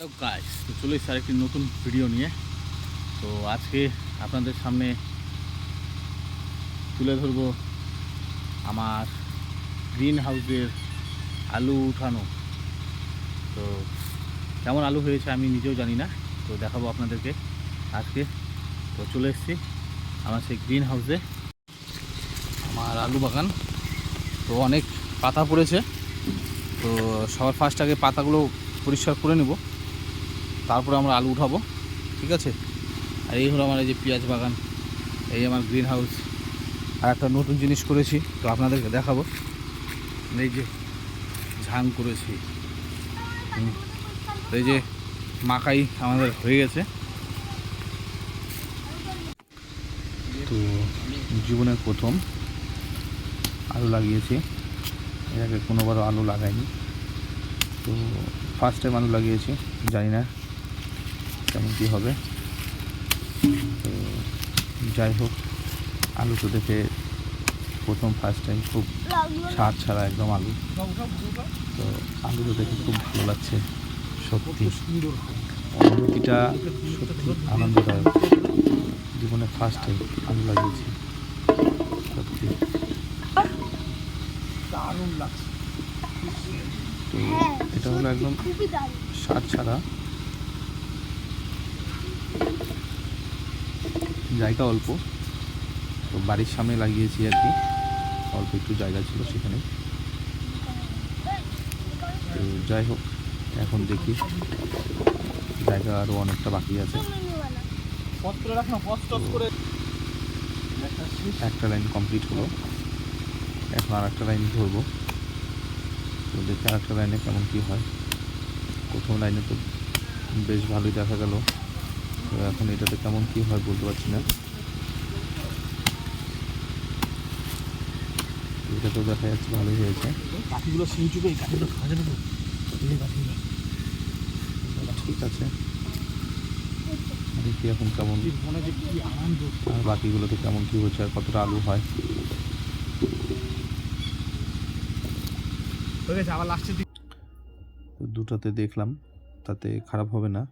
গাছ তো চলে এসেছে আরেকটি নতুন ভিডিও নিয়ে। তো আজকে আপনাদের সামনে তুলে ধরবো আমার গ্রিন হাউসের আলু উঠানো। তো কেমন আলু হয়েছে আমি নিজেও জানি না, তো দেখাবো আপনাদেরকে আজকে। তো চলে এসেছি আমার সেই গ্রিন হাউসে আমার আলু বাগান। তো অনেক পাতা পড়েছে, তো সবার ফার্স্ট আগে পাতাগুলো পরিষ্কার করে নেব। তারপরে আমরা আলু উঠাবো, ঠিক আছে? আর এই হলো আমার এই যে পেঁয়াজ বাগান, এই আমার গ্রিন হাউস আর একটা নতুন জিনিস করেছি, তো আপনাদেরকে দেখাবো। এই যে ঝাং করেছি। এই যে মাকাই আমাদের হয়ে গেছে। তো জীবনের প্রথম আলু লাগিয়েছি। এর আগে কোনোবারও আলু লাগাইনি। তো ফার্স্ট টাইম আলু লাগিয়েছি, জানি না। কেমন কী হবে। তো যাই হোক আলু তো দেখে প্রথম ফার্স্ট টাইম খুব স্বাদ ছাড়া একদম আলু। তো আলু তো দেখে খুব ভালো লাগছে সত্যি। অনুভূতিটা সত্যি আনন্দদায়ক। জীবনে ফার্স্ট টাইম আলু লাগিয়েছি সত্যি। দারুণ লাগছে। তো এটা হলো একদম সার ছাড়া জায়গা অল্প। তো বাড়ির সামনে লাগিয়েছি আর কি। অল্প একটু জায়গা ছিল সেখানে। তো যাই হোক, এখন দেখি। জায়গা আরও অনেকটা বাকি আছে। একটা লাইন কমপ্লিট হলো। এখন আর একটা লাইন ধরবো। তো দেখি আর একটা লাইনে কেমন কী হয়। প্রথম লাইনে তো বেশ ভালোই দেখা গেল। তো এখন এটাতে কেমন কী হয় বলতে পারছি না। এটা তো দেখা যাচ্ছে ভালোই হয়েছে। কাঠিগুলো সেই যুগে এই কাঠিগুলো খাওয়া যাবে তো? এই কাঠিগুলো। ঠিক আছে। দেখি এখন কেমন? মনে আর বাকিগুলোতে কেমন কী হচ্ছে আর কতটা আলু হয়? গেছে আবার তো দুটাতে দেখলাম তাতে খারাপ হবে না।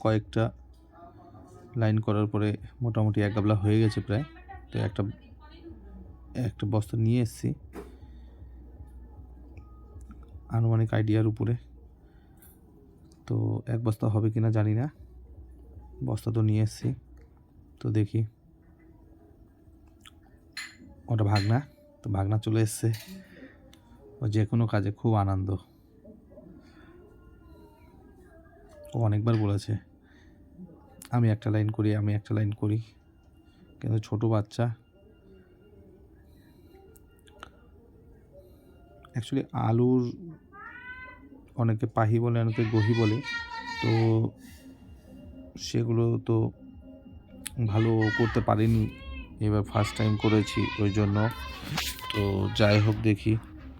কয়েকটা লাইন করার পরে মোটামুটি এক গাবলা হয়ে গেছে প্রায়। তো একটা একটা বস্তা নিয়ে এসেছি। আনুমানিক আইডিয়ার উপরে। তো এক বস্তা হবে কিনা জানি না। বস্তা তো নিয়ে এসেছি। তো দেখি। ওটা ভাগনা। তো ভাগনা চলে এসছে। ও যে কোনো কাজে খুব আনন্দ। ও অনেকবার বলেছে, আমি একটা লাইন করি, আমি একটা লাইন করি। কিন্তু ছোট বাচ্চা অ্যাকচুয়ালি আলুর অনেকে পাহি বলে, অনেকে গহি বলে, তো সেগুলো তো ভালো করতে পারিনি। এবার ফার্স্ট টাইম করেছি ওই জন্য। তো যাই হোক দেখি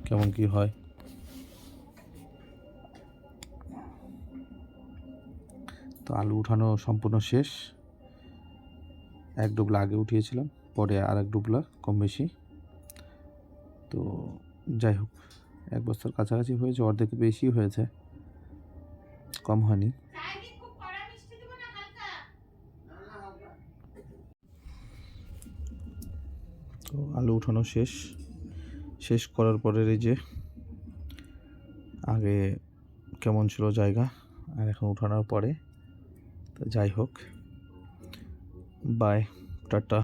কেমন কি হয়। তো আলু উঠানো সম্পূর্ণ শেষ। এক ডুবলা আগে উঠিয়েছিলাম, পরে আর এক ডুবলা কম বেশি। তো যাই হোক, এক বস্তার কাছাকাছি হয়েছে, অর্ধেক বেশি হয়েছে। কম হয়নি। তো আলু উঠানো শেষ। শেষ করার পরে এই যে, আগে কেমন ছিল জায়গা, আর এখন উঠানোর পরে তো যাই হোক বাই টাটা।